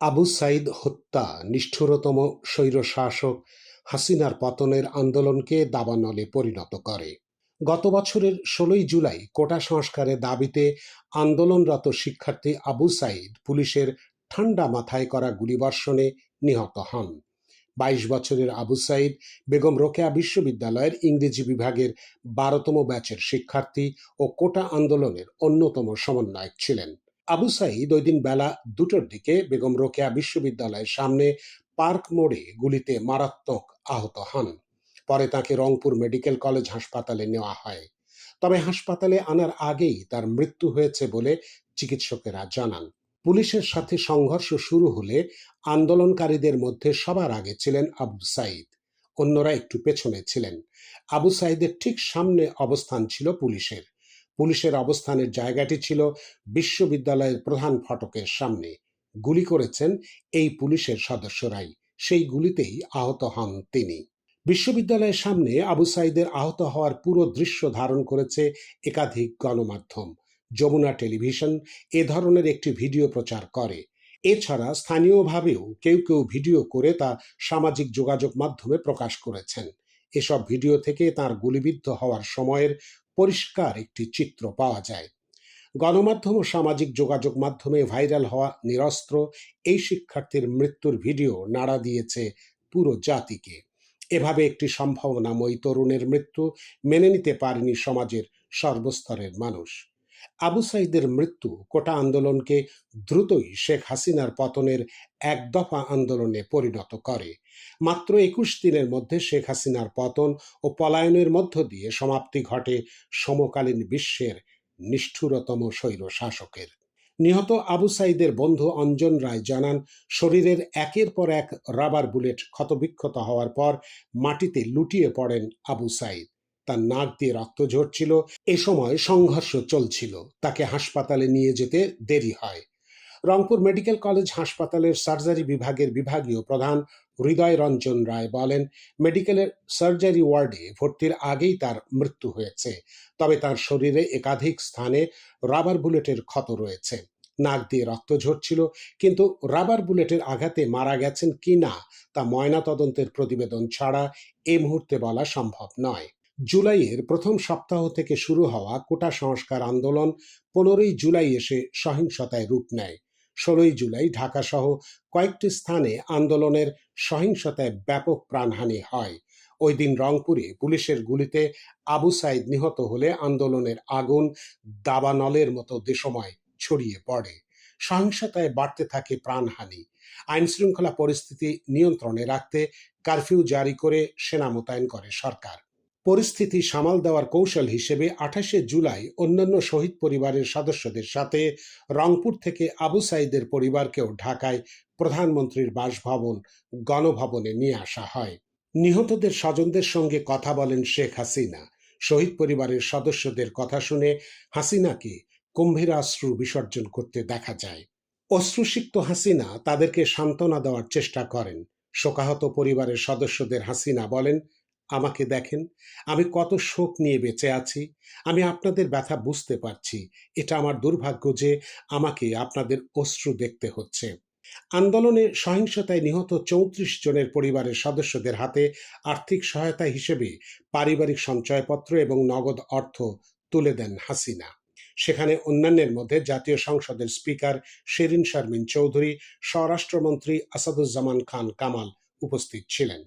আবু সাইদ হত্যা, নিষ্ঠুরতম স্বৈরশাসক হাসিনার পতনের আন্দোলনকে দাবানলে পরিণত করে। গত বছরের ষোলোই জুলাই কোটা সংস্কারের দাবিতে আন্দোলনরত শিক্ষার্থী আবু সাইদ পুলিশের ঠান্ডা মাথায় করা গুলিবর্ষণে নিহত হন। বাইশ বছরের আবু সাইদ বেগম রোকেয়া বিশ্ববিদ্যালয়ের ইংরেজি বিভাগের বারোতম ব্যাচের শিক্ষার্থী ও কোটা আন্দোলনের অন্যতম সমন্বয়ক ছিলেন। আবু সাইদ ওই দিন বেলা দুটোর দিকে বেগম রোকেয়া বিশ্ববিদ্যালয়ের সামনে পার্ক মোড়ে গুলিতে মারাত্মক আহত হন। পরে তাকে রংপুর মেডিকেল কলেজ হাসপাতালে নেওয়া হয়। তবে হাসপাতালে আনার আগেই তার মৃত্যু হয়েছে বলে চিকিৎসকেরা জানান। পুলিশের সাথে সংঘর্ষ শুরু হলে আন্দোলনকারীদের মধ্যে সবার আগে ছিলেন আবু সাইদ। অন্যরা একটু পেছনে ছিলেন। আবু সাইদের ঠিক সামনে অবস্থান ছিল পুলিশের। পুলিশের অবস্থানের জায়গাটি ছিল বিশ্ববিদ্যালয়ের প্রধান ফটকের সামনে। গুলি করেছেন এই পুলিশের সদস্যরাই। সেই গুলিতেই আহত হন তিনি। বিশ্ববিদ্যালয়ের সামনে আবু সাইদের আহত হওয়ার পুরো দৃশ্য ধারণ করেছে একাধিক গণমাধ্যম। যমুনা টেলিভিশন এ ধরনের একটি ভিডিও প্রচার করে। এছাড়া স্থানীয়ভাবেও কেউ কেউ ভিডিও করে তা সামাজিক যোগাযোগ মাধ্যমে প্রকাশ করেছেন। এসব ভিডিও থেকে তার গুলিবিদ্ধ হওয়ার সময়ের পরিষ্কার একটি চিত্র পাওয়া যায়। গণমাধ্যম ও সামাজিক যোগাযোগ মাধ্যমে ভাইরাল হওয়া নিরস্ত্র এই শিক্ষার্থীর মৃত্যুর ভিডিও নাড়া দিয়েছে পুরো জাতিকে। এভাবে একটি সম্ভাবনাময়ী তরুণের মৃত্যু মেনে নিতে পারেনি সমাজের সর্বস্তরের মানুষ। আবু সাইদের মৃত্যু কোটা আন্দোলনকে দ্রুতই শেখ হাসিনার পতনের এক দফা আন্দোলনে পরিণত করে। মাত্র একুশ দিনের মধ্যে শেখ হাসিনার পতন ও পলায়নের মধ্য দিয়ে সমাপ্তি ঘটে সমকালীন বিশ্বের নিষ্ঠুরতম স্বৈর শাসকের। নিহত আবু সাইদের বন্ধু অঞ্জন রায় জানান, শরীরের একের পর এক রাবার বুলেট ক্ষতবিক্ষত হওয়ার পর মাটিতে লুটিয়ে পড়েন আবু সাইদ। তার নাক দিয়ে রক্ত ঝরছিল। এ সময় সংঘর্ষ চলছিল। তাকে হাসপাতালে নিয়ে যেতে দেরি হয়। রংপুর মেডিকেল কলেজ হাসপাতালের সার্জারি বিভাগের বিভাগীয় প্রধান হৃদয় রঞ্জন রায় বলেন, মেডিকেলের সার্জারি ওয়ার্ডে ভর্তির আগেই তার মৃত্যু হয়েছে। তবে তার শরীরে একাধিক স্থানে রাবার বুলেটের ক্ষত রয়েছে। নাক দিয়ে রক্ত ঝরছিল, কিন্তু রাবার বুলেটের আঘাতে মারা গেছেন কি না তা ময়নাতদন্তের প্রতিবেদন ছাড়া এ মুহূর্তে বলা সম্ভব নয়। জুলাইয়ের প্রথম সপ্তাহ থেকে শুরু হওয়া কোটা সংস্কার আন্দোলন পনেরোই জুলাই এসে সহিংসতায় রূপ নেয়। ষোলোই জুলাই ঢাকাসহ কয়েকটি স্থানে আন্দোলনের সহিংসতায় ব্যাপক প্রাণহানি হয়। ওই দিন রংপুরে পুলিশের গুলিতে আবু সাইদ নিহত হলে আন্দোলনের আগুন দাবানলের মতো দেশময় ছড়িয়ে পড়ে। সহিংসতায় বাড়তে থাকে প্রাণহানি। আইন শৃঙ্খলা পরিস্থিতি নিয়ন্ত্রণে রাখতে কারফিউ জারি করে সেনা মোতায়েন করে সরকার। পরিস্থিতি সামাল দেওয়ার কৌশল হিসেবে আঠাশে জুলাই অন্যান্য শহীদ পরিবারের সদস্যদের সাথে রংপুর থেকে আবু সাইদের পরিবারকেও ঢাকায় প্রধানমন্ত্রীর বাসভবন, গণভবনে নিয়ে আসা হয়। নিহতদের স্বজনদের সঙ্গে কথা বলেন শেখ হাসিনা। শহীদ পরিবারের সদস্যদের কথা শুনে হাসিনাকে কুম্ভীর অশ্রু বিসর্জন করতে দেখা যায়। অশ্রুসিক্ত হাসিনা তাদেরকে সান্ত্বনা দেওয়ার চেষ্টা করেন। শোকাহত পরিবারের সদস্যদের হাসিনা বলেন আমাকে দেখেন। আমি কত শোক নিয়ে বেঁচে আছি। আমি আপনাদের ব্যথা বুঝতে পারছি। এটা আমার দুর্ভাগ্য যে আমাকে আপনাদের অশ্রু দেখতে হচ্ছে। আন্দোলনে সহিংসতায় নিহত চৌত্রিশ জনের পরিবারের সদস্যদের হাতে আর্থিক সহায়তা হিসেবে পারিবারিক সঞ্চয়পত্র এবং নগদ অর্থ তুলে দেন হাসিনা। সেখানে অন্যান্যের মধ্যে জাতীয় সংসদের স্পিকার শেরিন শারমিন চৌধুরী, স্বরাষ্ট্রমন্ত্রী আসাদুজ্জামান খান কামাল উপস্থিত ছিলেন।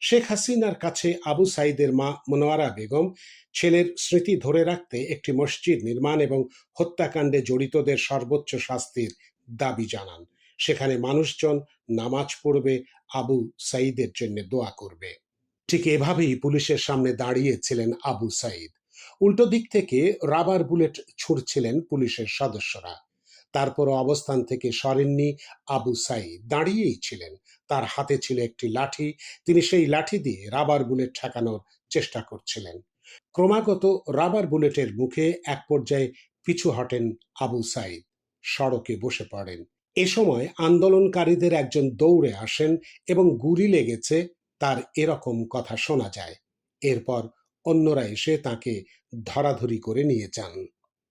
শেখ হাসিনার কাছে আবু সাইদের মা মনোয়ারা বেগম ছেলের স্মৃতি ধরে রাখতে একটি মসজিদ নির্মাণ এবং হত্যাকাণ্ডে জড়িতদের সর্বোচ্চ শাস্তির দাবি জানান। সেখানে মানুষজন নামাজ পড়বে, আবু সাইদের জন্য দোয়া করবে। ঠিক এভাবেই পুলিশের সামনে দাঁড়িয়েছিলেন আবু সাইদ। উল্টো দিক থেকে রাবার বুলেট ছুড়ছিলেন পুলিশের সদস্যরা। তারপর অবস্থান থেকে সরেননি আবু সাইদ দাঁড়িয়েই ছিলেন। তার হাতে ছিল একটি লাঠি। তিনি সেই লাঠি দিয়ে রাবার বুলেট ঠেকানোর চেষ্টা করছিলেন। ক্রমাগত রাবার বুলেটের মুখে এক পর্যায়ে পিছু হটেন আবু সাইদ সড়কে বসে পড়েন। এ সময় আন্দোলনকারীদের একজন দৌড়ে আসেন এবং গুলি লেগেছে। তার এরকম কথা শোনা যায়। এরপর অন্যরা এসে তাকে ধরাধরি করে নিয়ে যান।